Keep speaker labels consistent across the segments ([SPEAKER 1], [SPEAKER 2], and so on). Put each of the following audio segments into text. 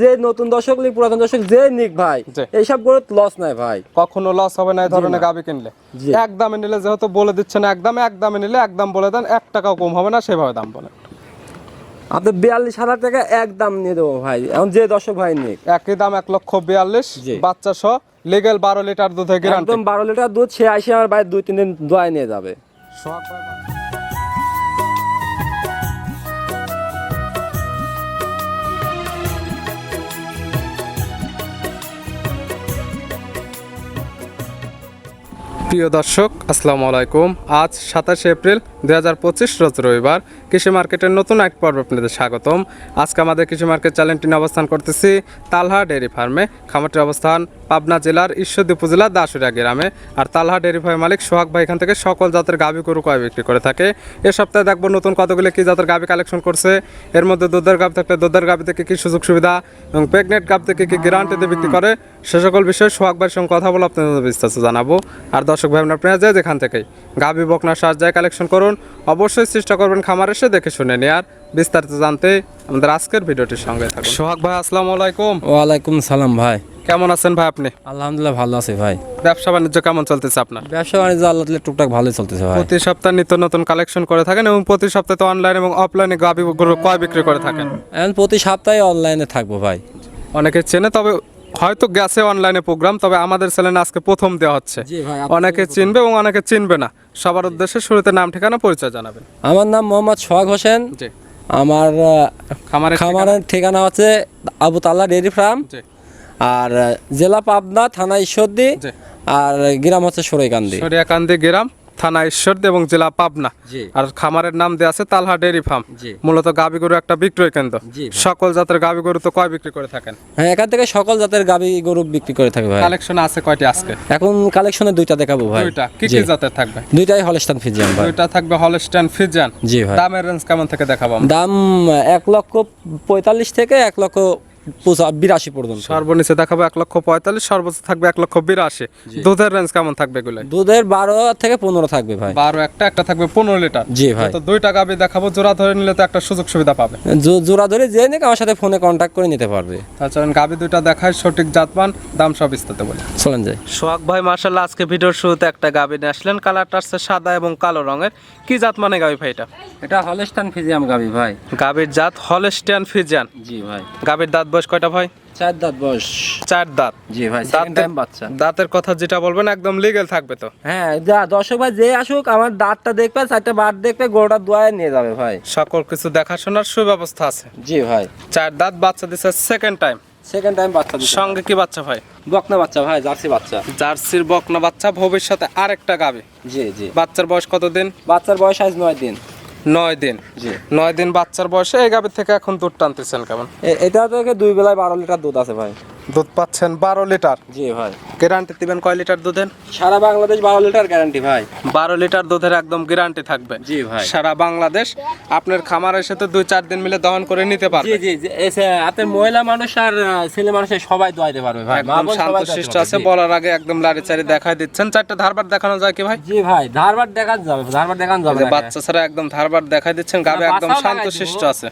[SPEAKER 1] যে নতুন দর্শক লিগ পুরাতন দর্শক যে নিক ভাই। এইসব গরু লস নাই ভাই।
[SPEAKER 2] কখনো লস হবে না এই ধরনের। গাবি কিনলে। এক দামে নিলে যেহেতু বলে দিচ্ছেন এক দামে এক দামে নিলে এক দাম বলে দেন এক টাকাও কম হবে না সেভাবে দাম বলে
[SPEAKER 1] আপনি বিয়াল্লিশ হাজার টাকা এক দাম নিয়ে দেবো ভাই এখন যে দর্শক ভাই নিক।
[SPEAKER 2] একই দাম এক লক্ষ বিয়াল্লিশ। বাচ্চা সহ লিগেল বারো লিটার দুধে গ্যারান্টি
[SPEAKER 1] একদম বারো লিটার দুধ সে আসে আমার ভাই দুই তিন দিন দোয়ায় নিয়ে যাবে।
[SPEAKER 2] প্রিয় দর্শক আসসালামু আলাইকুম। আজ সাতাশে এপ্রিল দু হাজার পঁচিশ রোজ রবিবার। কৃষি মার্কেটের নতুন এক পর্ব আপনাদের স্বাগতম। আজকে আমাদের কৃষি মার্কেট চ্যানেলটি অবস্থান করতেছি তালহা ডেয়ারি ফার্মে। খামারটির অবস্থান পাবনা জেলার ঈশ্বরদী উপজেলার দাসুরিয়া গ্রামে। আর তালহা ডেয়ারি ফার্ম মালিক সোহাগ ভাই এখান থেকে সকল জাতের গাভি গরু কয় বিক্রি করে থাকে। এ সপ্তাহে দেখব নতুন কতগুলো কী জাতের গাভি কালেকশন করছে। এর মধ্যে দুধের গাভ থাকলে দুধের গাভি থেকে কী সুযোগ সুবিধা এবং প্রেগনেন্ট গাভ থেকে কি গ্যারান্টিতে বিক্রি করে, সে সকল বিষয়ে সোহাগ ভাইয়ের সঙ্গে কথা বলে আপনাদের বিস্তারিত জানাব। আর দর্শক ভাই, আপনারা যে যেখান থেকেই গাভি বকনা সার যায় কালেকশন করুন, অবশ্যই চেষ্টা করবেন খামার দেখে শুনে নিয়ে আর বিস্তারিত জানতে আমাদের আজকের ভিডিওটির সঙ্গে থাকুন। সোহাগ ভাই আসসালামু আলাইকুম।
[SPEAKER 1] ওয়ালাইকুম সালাম ভাই।
[SPEAKER 2] কেমন আছেন ভাই আপনি?
[SPEAKER 1] আলহামদুলিল্লাহ ভালো আছে ভাই।
[SPEAKER 2] ব্যবসা বাণিজ্য কেমন চলতেছে আপনার?
[SPEAKER 1] ব্যবসা বাণিজ্য আল্লাহ তাআলা টুকটাক ভালোই চলতেছে ভাই।
[SPEAKER 2] প্রতি সপ্তাহে নিত্য নতুন কালেকশন করে থাকেন এবং প্রতি সপ্তাহে তো অনলাইন এবং অফলাইনে গাভি গরু কয় বিক্রি করে থাকেন?
[SPEAKER 1] এখন প্রতি সপ্তাহে অনলাইনে থাকব ভাই।
[SPEAKER 2] অনেকে চেনে তবে হয়তো গেছে অনলাইনে প্রোগ্রাম তবে আমাদের চ্যানেলে আজকে প্রথম দেওয়া হচ্ছে। অনেকে চিনবে এবং অনেকে চিনবে না। সবার উদ্দেশ্যে শুরুতে নাম ঠিকানা পরিচয় জানাবেন।
[SPEAKER 1] আমার নাম মোহাম্মদ সোহাগ হোসেন। আমার
[SPEAKER 2] খামারের
[SPEAKER 1] খামারের ঠিকানা হচ্ছে আবু তাল্লা ডেয়ারি ফার্ম। আর জেলা পাবনা থানা ঈশ্বরদী। আর গ্রাম হচ্ছে সরাইকান্দি
[SPEAKER 2] সরিয়াকান্দি গ্রাম। থানা ঈশ্বরদী এবং জেলা পাবনা। আর খামারের নাম দেওয়া আছে তালহা ডেয়ারি ফার্ম। মূলত গাভি গরু একটা বিক্রয় কেন্দ্র। সকল জাতের গাভি গরু তো কয় বিক্রি করে থাকেন?
[SPEAKER 1] হ্যাঁ এখান থেকে সকল জাতের গাবি গরু বিক্রি করে থাকে ভাই।
[SPEAKER 2] কালেকশন আছে কয়টি আজকে?
[SPEAKER 1] এখন কালেকশনে দুইটা দেখাবো ভাই।
[SPEAKER 2] দুইটা। কি কি জাতের থাকবে?
[SPEAKER 1] দুইটাই হলস্টান ফিজিয়াম ভাই।
[SPEAKER 2] দুইটা থাকবে হলস্টাইন ফিজিয়ান
[SPEAKER 1] জি ভাই।
[SPEAKER 2] দামের রেঞ্জ কেমন থেকে দেখাবো
[SPEAKER 1] দাম এক লক্ষ পঁয়তাল্লিশ থেকে এক লক্ষ বিরাশি পর্যন্ত।
[SPEAKER 2] সর্বনিচে দেখাবো এক লক্ষ পঁয়তাল্লিশ সর্বোচ্চ থাকবে এক লক্ষ বিরাশি। দুধের রেঞ্জ কেমন থাকবে এগুলো?
[SPEAKER 1] দুধের বারো থেকে পনেরো থাকবে ভাই।
[SPEAKER 2] বারো একটা একটা থাকবে পনেরো লিটার
[SPEAKER 1] জি ভাই।
[SPEAKER 2] তো দুইটা গাবি দেখাবো জোড়া ধরে নিলে তো একটা সুযোগ সুবিধা পাবে।
[SPEAKER 1] জোড়া ধরে যে নাকি আমার সাথে ফোনে কন্ট্যাক্ট করে নিতে পারবে।
[SPEAKER 2] তাছাড়া গাবি দুইটা দেখায় সঠিক জাতমান দাম সব বিস্তারিত বলে।
[SPEAKER 1] চলেন যাই।
[SPEAKER 2] সোহাগ ভাই মার্শাল্লাহ আজকে ভিডিওর শুরুতে একটা গাবি নিয়ে আসলেন। কালারটা আসছে সাদা এবং কালো রঙের। কি জাত মানে গাবি ভাই এটা?
[SPEAKER 1] এটা হলস্টান ফিজিয়াম গাবি ভাই।
[SPEAKER 2] গাবির জাত হলস্টিয়ান ফিজিয়ান
[SPEAKER 1] জি ভাই।
[SPEAKER 2] গাবির দাঁত বয়স কয়টা ভাই?
[SPEAKER 1] চার দাঁত বয়স।
[SPEAKER 2] চার দাঁত।
[SPEAKER 1] জি ভাই সেকেন্ড টাইম বাচ্চা।
[SPEAKER 2] দাঁতের কথা যেটা বলবেন একদম লিগেল থাকবে তো।
[SPEAKER 1] হ্যাঁ যা দর্শক ভাই যে আসুক আমার দাঁতটা দেখবে চারটা বার দেখবে গোড়াটা দোয়ায় নিয়ে যাবে ভাই।
[SPEAKER 2] সকল কিছু দেখাশোনার সুব্যবস্থা আছে।
[SPEAKER 1] জি ভাই।
[SPEAKER 2] চার দাঁত বাচ্চা দিচ্ছে সেকেন্ড টাইম
[SPEAKER 1] সেকেন্ড টাইম বাচ্চা দিচ্ছে
[SPEAKER 2] সঙ্গে কি বাচ্চা ভাই?
[SPEAKER 1] বকনা বাচ্চা ভাই জার্সি বাচ্চা।
[SPEAKER 2] জার্সির বকনা বাচ্চা ভবিষ্যতে আরেকটা গাবে।
[SPEAKER 1] জি জি।
[SPEAKER 2] বাচ্চার বয়স কত দিন
[SPEAKER 1] বাচ্চার বয়স আজ নয় দিন।
[SPEAKER 2] নয় দিন।
[SPEAKER 1] জি।
[SPEAKER 2] নয় দিন বাচ্চার বয়সে এই গাভীর থেকে এখন দুধ টানতেছেন কেমন?
[SPEAKER 1] এটা থেকে দুই বেলায় বারো লিটার দুধ আছে ভাই।
[SPEAKER 2] দুধ পাচ্ছেন বারো লিটার।
[SPEAKER 1] জি ভাই।
[SPEAKER 2] গ্যারান্টি দিবেন কয় লিটার দুধের?
[SPEAKER 1] সারা বাংলাদেশ বারো লিটার গ্যারান্টি ভাই।
[SPEAKER 2] বারো লিটার দুধের একদম গ্যারান্টি থাকবে।
[SPEAKER 1] জি ভাই।
[SPEAKER 2] সারা বাংলাদেশ আপনার খামারের সাথে দুই চার দিন মিলে দহন করে নিতে পারবে।
[SPEAKER 1] জি জি আপনার মহিলা মানুষ আর ছেলে মানুষ সবাই দোয়াইতে পারবে ভাই।
[SPEAKER 2] একদম শান্ত শিষ্ট আছে বলার আগে একদম লাড়ি চারি দেখাই দিচ্ছেন। চারটা ধারবার দেখানো যায় কি ভাই?
[SPEAKER 1] জি ভাই ধারবার দেখান যাবে ধারবার দেখান যাবে
[SPEAKER 2] বাচ্চা ছাড়া একদম ধারবার দেখাই দিচ্ছেন গাবে একদম শান্ত শিষ্ট আছে।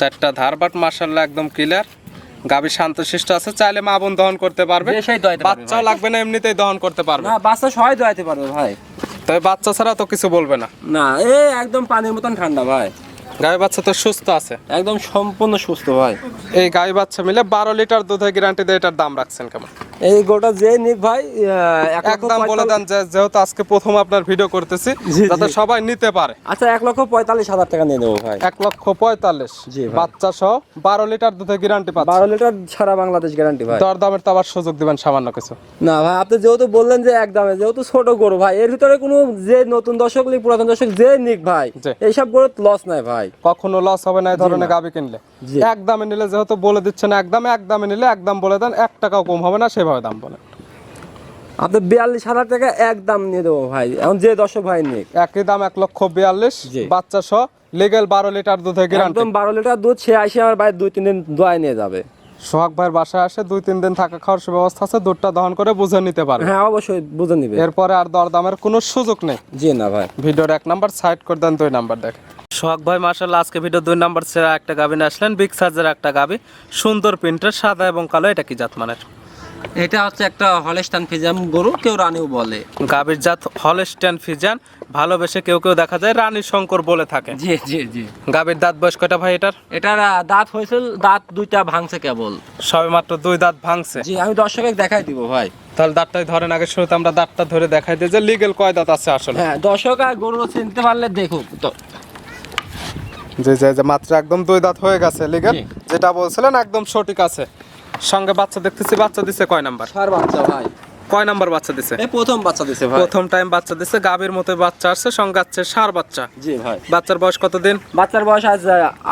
[SPEAKER 2] চারটা ধারবাট মার্শাল্লাহ একদম ক্লিয়ার গাবি শান্ত শিষ্ট আছে চাইলে মা বোন দহন করতে পারবে। বাচ্চাও লাগবে না এমনিতেই দহন করতে পারবে।
[SPEAKER 1] না বাচ্চা সবাই দোয়াইতে পারবে ভাই।
[SPEAKER 2] তবে বাচ্চা ছাড়া তো কিছু বলবে না।
[SPEAKER 1] না এ একদম পানির মতন ঠান্ডা ভাই।
[SPEAKER 2] গাই বাচ্চা তো সুস্থ আছে।
[SPEAKER 1] একদম সম্পূর্ণ সুস্থ ভাই।
[SPEAKER 2] এই গাই বাচ্চা মিলে বারো লিটার দুধের গ্যারান্টি দিয়ে এটার দাম রাখছেন কেমন?
[SPEAKER 1] এই গোটা যে নিক ভাই এক
[SPEAKER 2] একদম বলে দেন যেহেতু আজকে প্রথম আপনার ভিডিও করতেছি যাতে সবাই নিতে পারে।
[SPEAKER 1] আচ্ছা এক লক্ষ পঁয়তাল্লিশ হাজার টাকা নিয়ে দেবো ভাই।
[SPEAKER 2] এক লক্ষ পঁয়তাল্লিশ। বাচ্চা সহ বারো লিটার দুধের গ্যারান্টি পাচ্ছে
[SPEAKER 1] বারো লিটার সারা বাংলাদেশ গ্যারান্টি ভাই।
[SPEAKER 2] দর দামের তো আবার সুযোগ দিবেন সামান্য কিছু।
[SPEAKER 1] না ভাই আপনি যেহেতু বললেন যে এক দামে যেহেতু ছোট গরু ভাই এর ভিতরে কোনো যে নতুন দর্শক লিগ পুরাতন দর্শক যে নিক ভাই এইসব গরু লস নাই ভাই।
[SPEAKER 2] কখনো লস হবে না এই ধরনের। গাবি কিনলে। এক দামে নিলে যেহেতু বলে দিচ্ছেন এক দামে এক দামে নিলে বলে দেন এক টাকাও কম হবে না সেভাবে দাম বলেন।
[SPEAKER 1] আপনি বিয়াল্লিশ হাজার টাকা এক দাম নিয়ে দেবো ভাই। এখন যে দর্শক ভাই নিক।
[SPEAKER 2] একই দাম এক লক্ষ বিয়াল্লিশ বাচ্চা সহ লিগেল বারো লিটার দুধে
[SPEAKER 1] একদম বারো লিটার দুধ সে আসে আমার ভাই দুই তিন দিন দোয়ায় নিয়ে যাবে।
[SPEAKER 2] সোহাগ ভাইয়ের বাসায় আসে দুই তিন দিন থাকা খাওয়ার সুব্যবস্থা আছে দুধটা দহন করে বুঝে নিতে পারে
[SPEAKER 1] হ্যাঁ অবশ্যই বুঝে নিবে।
[SPEAKER 2] এরপরে আর দরদামের কোনো সুযোগ নেই।
[SPEAKER 1] জি না ভাই।
[SPEAKER 2] ভিডিওর এক নাম্বার সাইড করে দেন দুই নাম্বার দেখ। সোহাগ ভাই মার্শাল্লাহ আজকে ভিডিও দুই নাম্বার ছেড়ে একটা গাবি নিয়ে আসলেন বিগ সাইজের একটা গাবি সুন্দর প্রিন্টের সাদা এবং কালো এটা কি জাত মানের?
[SPEAKER 1] এটা হচ্ছে একটা হলেস্টান ফিজাম গরু কেউ রানিও বলে।
[SPEAKER 2] গাবির জাত হলস্টেন ফিজান ভালোবেসে কেউ কেউ দেখা যায় রানী শঙ্কর বলে থাকে।
[SPEAKER 1] জি জি জি।
[SPEAKER 2] গাবির দাঁত বয়স কয়টা ভাই এটার?
[SPEAKER 1] এটার দাঁত হয়েছিল দাঁত দুইটা ভাঙছে কেবল।
[SPEAKER 2] সবে মাত্র দুই দাঁত ভাঙছে।
[SPEAKER 1] জি আমি দর্শকে দেখাই দিব ভাই।
[SPEAKER 2] তাহলে দাঁতটাই ধরেন আগে শুরুতে আমরা দাঁতটা ধরে দেখাই দিই যে লিগেল কয় দাঁত আছে আসলে।
[SPEAKER 1] হ্যাঁ দর্শক আর গরু চিনতে পারলে দেখুক তো।
[SPEAKER 2] যে যে মাত্র একদম দুই দাঁত হয়ে গেছে লিগেল যেটা বলছিলেন একদম সঠিক আছে। সঙ্গে বাচ্চা দেখতেছি বাচ্চা দিছে কয় নাম্বার?
[SPEAKER 1] সার বাচ্চা ভাই।
[SPEAKER 2] কয় নাম্বার বাচ্চা দিছে?
[SPEAKER 1] এই প্রথম বাচ্চা দিছে ভাই।
[SPEAKER 2] প্রথম টাইম বাচ্চা দিছে গাবির মতো বাচ্চা আসছে সঙ্গে আছে সার বাচ্চা।
[SPEAKER 1] জি ভাই।
[SPEAKER 2] বাচ্চার বয়স কতদিন?
[SPEAKER 1] বাচ্চার বয়স আজ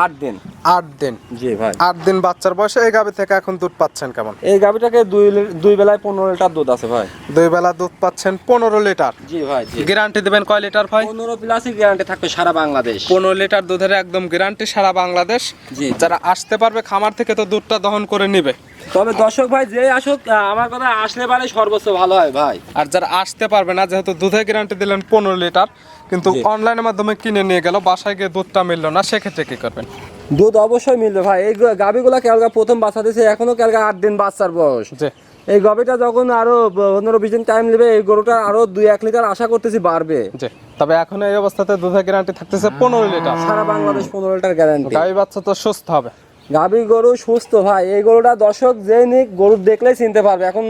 [SPEAKER 1] আট দিন।
[SPEAKER 2] আট দিন।
[SPEAKER 1] জি ভাই।
[SPEAKER 2] আট দিন বাচ্চার বয়সে এই গাবি থেকে এখন দুধ পাচ্ছেন কেমন?
[SPEAKER 1] এই গাভিটাকে দুই দুই বেলায় পনেরো লিটার দুধ আছে ভাই।
[SPEAKER 2] দুই বেলা দুধ পাচ্ছেন পনেরো লিটার।
[SPEAKER 1] জি ভাই জি।
[SPEAKER 2] গ্যারান্টি দিবেন কয় লিটার ভাই?
[SPEAKER 1] পনেরো প্লাসই গ্যারান্টি থাকবে সারা বাংলাদেশ।
[SPEAKER 2] পনেরো লিটার দুধের একদম গ্যারান্টি সারা বাংলাদেশ।
[SPEAKER 1] জি।
[SPEAKER 2] যারা আসতে পারবে খামার থেকে তো দুধটা দহন করে নিবে।
[SPEAKER 1] তবে দর্শক ভাই যে আসুক আমার কথা আসলে পারে সর্বোচ্চ ভালো হয় ভাই।
[SPEAKER 2] আর যারা আসতে পারবে না যেহেতু দুধের গ্যারান্টি দিলেন পনেরো লিটার কিন্তু। অনলাইনের মাধ্যমে কিনে নিয়ে গেল বাসায় গিয়ে দুধটা মিললো না সেক্ষেত্রে কি করবেন?
[SPEAKER 1] দুধ অবশ্যই মিলবে ভাই। এই গাভিগুলো ক্যালগা প্রথম বাচ্চা দিয়েছে এখনও ক্যালগা আট দিন বাচ্চার বয়স? এই গভিটা যখন আরও পনেরো বিশ দিন টাইম নেবে এই গরুটা আরও দুই এক লিটার আশা করতেছি বাড়বে।
[SPEAKER 2] তবে এখন এই অবস্থাতে দুধের গ্যারান্টি থাকতেছে পনেরো লিটার।
[SPEAKER 1] সারা বাংলাদেশ পনেরো লিটার গ্যারান্টি
[SPEAKER 2] গাই বাচ্চা তো সুস্থ হবে।
[SPEAKER 1] গাভী গরু সুস্থ ভাই। এই গরুটা দর্শক যে নিক গরু দেখলেই চিনতে পারবে। এখন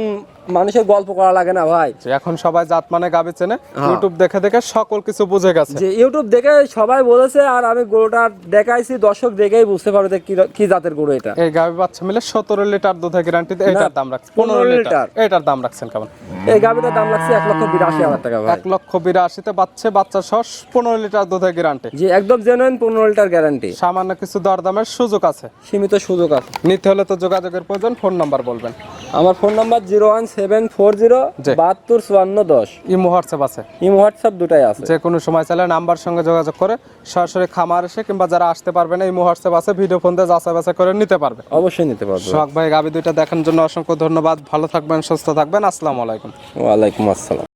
[SPEAKER 1] মানুষের গল্প করা লাগে না ভাই।
[SPEAKER 2] এখন সবাই জাত মানে গাবি চেনে।
[SPEAKER 1] হ্যাঁ।
[SPEAKER 2] ইউটিউব দেখে দেখে সকল কিছু বুঝে গেছে।
[SPEAKER 1] যে ইউটিউব দেখে সবাই বলেছে আর আমি গরুটা দেখাইছি দর্শক দেখেই বুঝতে পারবে যে কি- জাতের গরু এটা।
[SPEAKER 2] এই গাবি বাচ্চা মিলে সতেরো লিটার দুধের গ্যারান্টি এটার দাম রাখছেন
[SPEAKER 1] 15
[SPEAKER 2] পনেরো লিটার। এটার দাম রাখছেন কেমন?
[SPEAKER 1] এই গাভীটার দাম লাগছে এক লক্ষ বিরাশি হাজার টাকা ভাই।
[SPEAKER 2] এক লক্ষ বিরাশিতে বাচ্চা বাচ্চা সহ পনেরো লিটার দুধের গ্যারান্টি
[SPEAKER 1] জি একদম জেনুইন পনেরো লিটার গ্যারান্টি
[SPEAKER 2] সামান্য কিছু দরদামের সুযোগ আছে।
[SPEAKER 1] সীমিত সুযোগ আছে।
[SPEAKER 2] নিতে হলে তো যোগাযোগের প্রয়োজন ফোন নাম্বার বলবেন।
[SPEAKER 1] আমার phone number zero one seven four zero বাহাত্তর চুয়ান্ন দশ।
[SPEAKER 2] ইমো হোয়াটসঅ্যাপ আছে।
[SPEAKER 1] ইমো হোয়াটসঅ্যাপ দুটাই আছে।
[SPEAKER 2] যে কোনো সময় চাইলে নাম্বার সঙ্গে যোগাযোগ করে সরাসরি খামার এসে কিংবা যারা আসতে পারবে না ইমো হোয়াটসঅ্যাপ আছে ভিডিও ফোন দিয়ে যাচাই বাছাই করে নিতে পারবে।
[SPEAKER 1] অবশ্যই নিতে পারবে।
[SPEAKER 2] সোহাগ ভাই গাবি দুইটা দেখার জন্য অসংখ্য ধন্যবাদ। ভালো থাকবেন সুস্থ থাকবেন। আসসালামু আলাইকুম।
[SPEAKER 1] ওয়ালাইকুম আসসালাম।